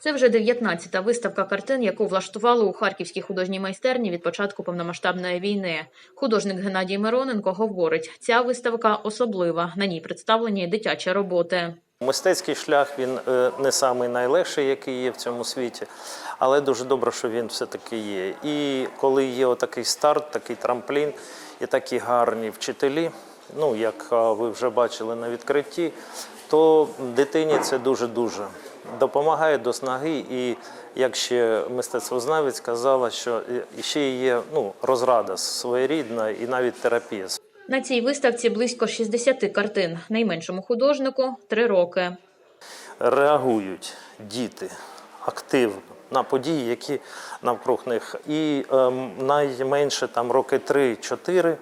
це вже 19-та виставка картин, яку влаштували у харківській художній майстерні від початку повномасштабної війни. Художник Геннадій Мироненко говорить, ця виставка особлива. На ній представлені дитячі роботи. Мистецький шлях він е, не самий найлегший, який є в цьому світі, але дуже добре, що він все-таки є. І коли є отакий старт, такий трамплін і такі гарні вчителі, ну як ви вже бачили на відкритті, то дитині це дуже-дуже допомагає до снаги. І як ще мистецтвознавець казала, що ще є ну, розрада своєрідна і навіть терапія. На цій виставці близько 60 картин. Найменшому художнику три роки. реагують діти активно на події, які навкруг них. І ем, найменше там роки 3-4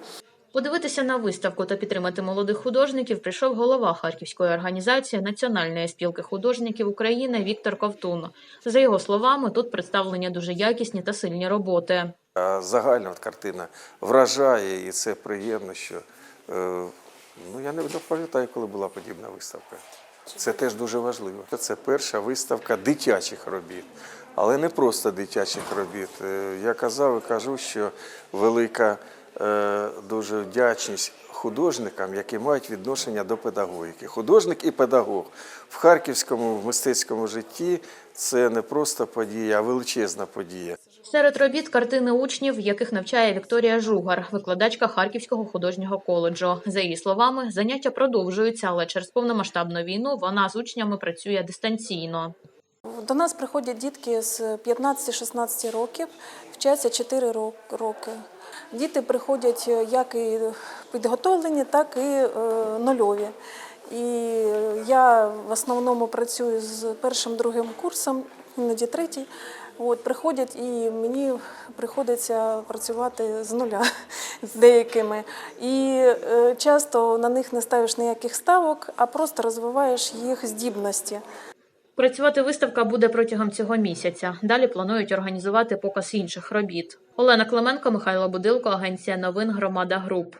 Подивитися на виставку та підтримати молодих художників прийшов голова харківської організації Національної спілки художників України Віктор Ковтун. За його словами, тут представлені дуже якісні та сильні роботи. Загальна картина вражає, і це приємно, що е, ну я не пам'ятаю, коли була подібна виставка. Це теж дуже важливо. Це перша виставка дитячих робіт, але не просто дитячих робіт. Е, Я казав і кажу, що велика дуже вдячність художникам, які мають відношення до педагогіки. Художник і педагог в харківському в мистецькому житті це не просто подія, а величезна подія. Серед робіт картини учнів, яких навчає Вікторія Жугар, викладачка Харківського художнього коледжу. За її словами, заняття продовжуються, але через повномасштабну війну вона з учнями працює дистанційно. До нас приходять дітки з 15-16 років, вчаться 4 роки. Діти приходять е, як і підготовлені, так і е, нульові. І я в основному працюю з першим другим курсом, іноді третій. От, приходять і мені приходиться працювати з нуля з деякими. І е, часто на них не ставиш ніяких ставок, а просто розвиваєш їх здібності. Працювати виставка буде протягом цього місяця. Далі планують організувати показ інших робіт. Олена Клименко, Михайло Будилко, агенція новин Громада Груп.